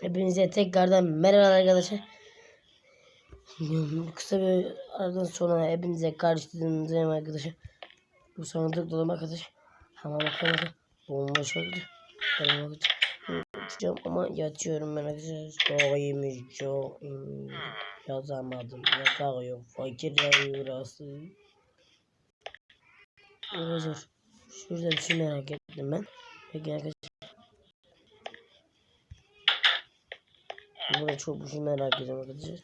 Hepinize tekrardan merhaba arkadaşlar. Kısa bir aradan sonra hepinize karşıladığınızda arkadaşlar. Bu sandık dolu arkadaşlar. Ama bakalım bomboş oldu. Ben Uçacağım ama yatıyorum ben arkadaşlar. İyiymiş çok. Yazamadım. Yatak yok. Fakirler burası. Arkadaşlar. Şurada bir şey merak ettim ben. Peki arkadaşlar. Burada çok bir şey merak ediyorum arkadaşlar.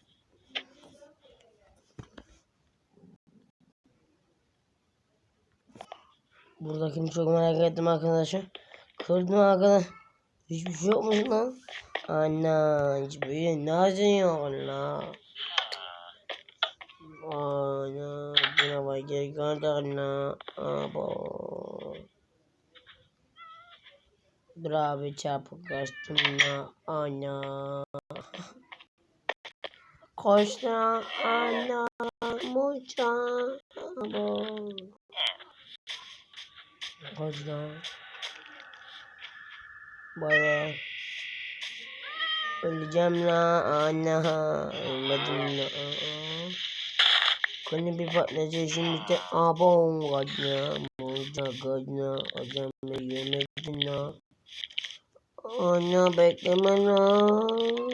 Buradakini çok merak ettim arkadaşlar. Kırdım arkadaş. Hiçbir şey yokmuş lan. Ana hiçbir şey nasıl yok lan. Ana buna bak geri kadar lan. Abo. Bravo çarpıp kaçtım la ana. Koş la ana muça. Abo. Koş la. Bay bay. Öleceğim la ana. Ölmedim la. Konu bir patlayacak şimdi de abon kadına. Muca kadına. Adamı yemedin la. Ana bekleme lan.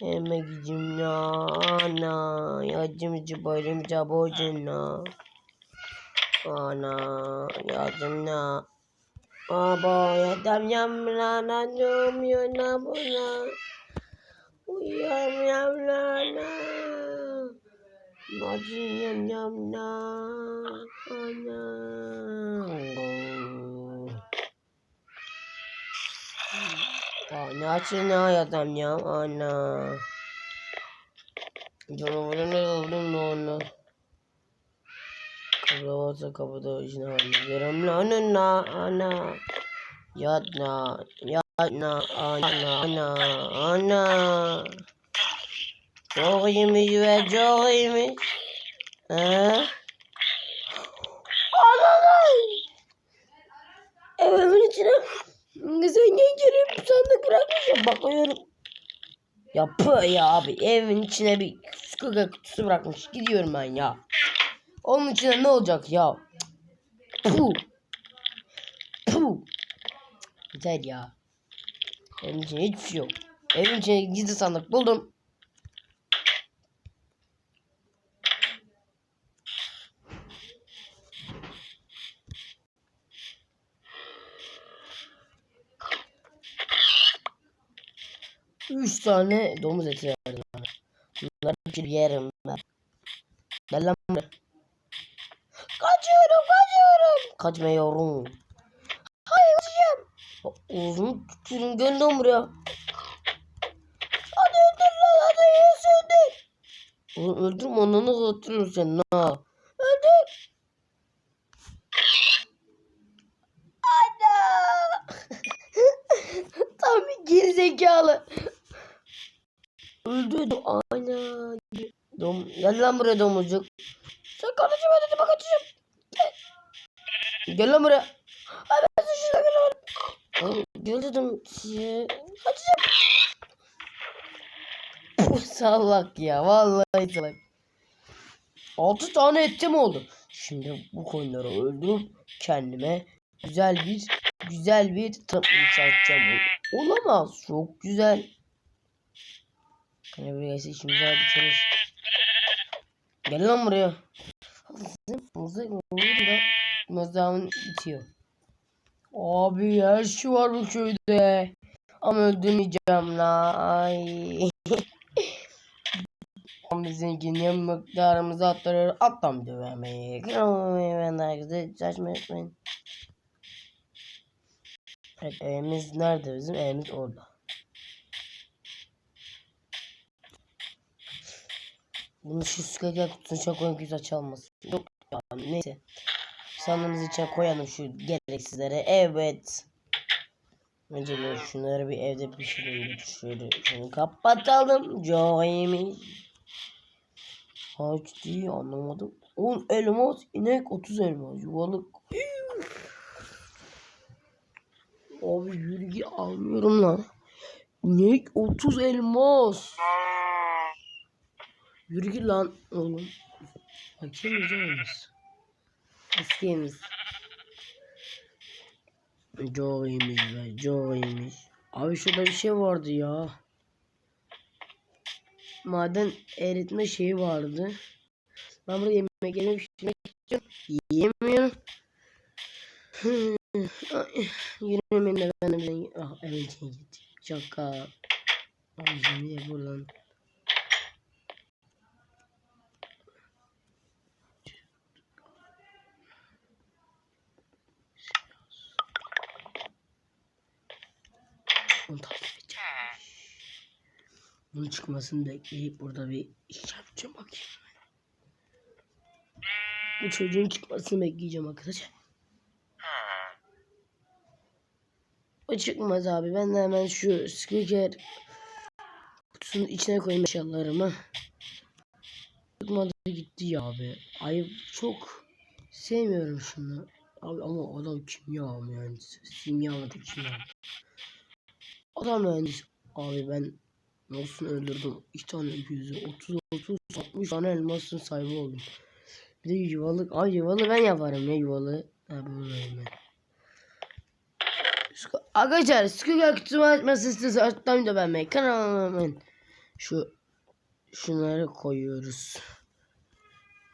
Eme gideyim la. Ana. Yardımcı bayramca borcun la. Ana. Yardım la. Aba yardım yam la. Nanım yana buna. Uyam yam la la. Macun yam yam Ana açına yatam ya ana. Canavarın ne oldum da ona. Kavravasa kapıda işine hallederim lan ana ana. Yatna yatna ana ana ana. Çok iyiymiş ve çok iyiymiş. He? Ananay! Evimin içine Zengin girip sandık bırakmış ya bakıyorum. Yapı ya abi evin içine bir skıga kutusu bırakmış. Gidiyorum ben ya. Onun içine ne olacak ya? Puh. Puh. Yeter ya. Evin içinde hiçbir şey yok. Evin içine gizli sandık buldum. Üç tane domuz eti verdim bana. Bunları bir yerim ben. Gel lan buraya. Kaçıyorum kaçıyorum. Kaçmıyorum. Hayır kaçacağım. Uzun tutun lan buraya. Hadi öldür lan hadi yes öldür. Oğlum öldürme ananı öldürürüm seni ha. Öldür. Ana. Tam bir gerizekalı. Öldü. Ana. Dom gel lan buraya domuzcuk. Sen kardeşim hadi dedim kaçacağım. Gel. Gel lan buraya. Ay ben sıçradım gel lan. Gel dedim size. Kaçacağım. Puh, salak ya. Vallahi salak. Altı tane etim oldu. Şimdi bu koyunları öldürüp kendime güzel bir güzel bir tatlı satacağım. Olamaz. Çok güzel. Hani buraya işimizi hadi çalış. Gel lan buraya. Mızık olur da mızrağın bitiyor. Abi her şey var bu köyde. Ama öldürmeyeceğim la. Ay. Bizim yine miktarımızı attırır. Atlam dövemeyi. Kıramamayı ben herkese saçma etmeyin. Evet evimiz nerede bizim? Evimiz orada. Bunu şu sıkacak kutusunu çok ön güzel çalmasın. Yok ya neyse. Sandığımız içine koyalım şu gereksizleri. Evet. Önce de şunları bir evde pişirelim. Şöyle şunu kapatalım. İyiymiş. Kaç diye anlamadım. 10 elmas, inek 30 elmas. Yuvalık. Abi yürü almıyorum lan. Ne? 30 elmas. Yürü lan oğlum. Bakayım güzelmiş. Eskiymiş. Çok iyiymiş be. Çok iyiymiş. Abi şurada bir şey vardı ya. Maden eritme şeyi vardı. Ben burada yemek yemek istiyorum. Yiyemiyorum. Yürümeyin de ben de ben ah, evet git. Şaka. Abi niye buradan? Bunun çıkmasını bekleyip burada bir iş yapacağım bakayım. Bu çocuğun çıkmasını bekleyeceğim arkadaşlar. O çıkmaz abi. Ben de hemen şu speaker kutusunun içine koyayım eşyalarımı. Çıkmadı gitti ya abi. Ay çok sevmiyorum şunu. Abi ama adam kimya mühendisi. Simya mı kimya. Adam mühendis. Abi ben nasıl öldürdüm? İki tane yüzü 30 30 60 tane elmasın sahibi oldum. Bir de yuvalık. Ay yuvalı ben yaparım ya yuvalı. Ha buradayım ben. Arkadaşlar Skull kutumu açması istiyorsanız açtan da beğenmeyi kanalıma hemen şu şunları koyuyoruz.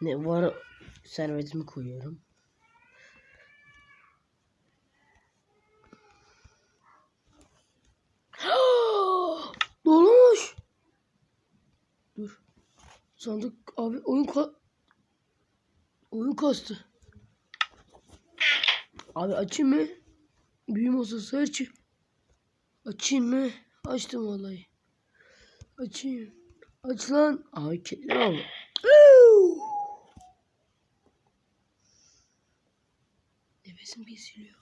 Ne var servetimi koyuyorum. Sandık abi oyun ka oyun kastı. Abi açayım mı? Büyü masası aç. Açayım mı? Açtım vallahi. Açayım. Aç lan. Ay kilitli abi. Nefesim kesiliyor.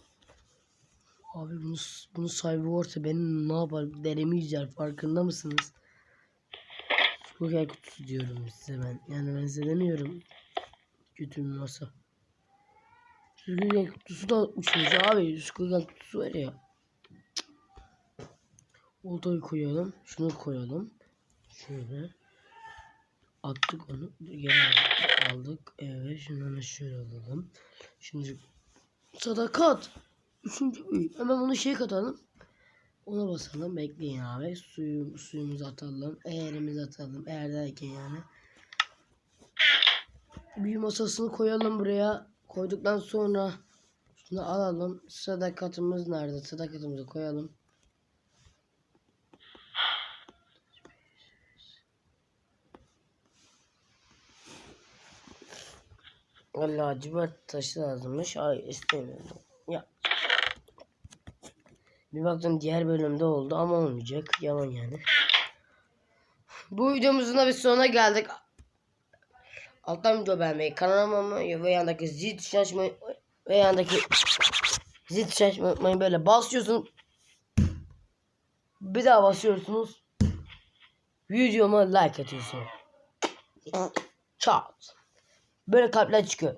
Abi bunu, bunu sahibi varsa benim ne yapar? Deremi yüzer farkında mısınız? Skoger kutusu diyorum size ben. Yani ben size demiyorum. Kötü masa. Skoger kutusu da uçmuş abi. Skoger kutusu var ya. Oltayı koyalım. Şunu koyalım. Şöyle. Attık onu. Geri aldık. Evet. Şimdi onu şöyle alalım. Şimdi sadakat. Üçüncü büyü. Hemen bunu şey katalım. Ona basalım. Bekleyin abi. Suyu, suyumuzu atalım. Eğerimizi atalım. Eğer derken yani. Büyü masasını koyalım buraya. Koyduktan sonra şunu alalım. Sadakatimiz nerede? Sadakatimizi koyalım. Lacivert taşı lazımmış. Ay istemiyorum. Bir baktım diğer bölümde oldu ama olmayacak. Yalan yani. Bu videomuzun da bir sonuna geldik. Alttan video beğenmeyi, kanalıma ve yandaki zil tuşuna açmayı ve yandaki zil tuşuna açmayı. Böyle basıyorsun. Bir daha basıyorsunuz. Videoma like atıyorsun. Çat. Böyle kalpler çıkıyor.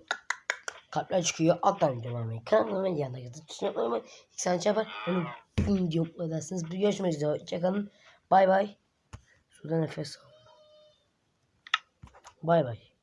Kalpler çıkıyor. Alttan video beğenmeyi, kanalıma yandaki zil tuşuna açmayı Sen çapar. Benim videomla dersiniz. Bir görüşmek üzere. Hoşçakalın. Bay bay. Suda nefes al. Bay bay.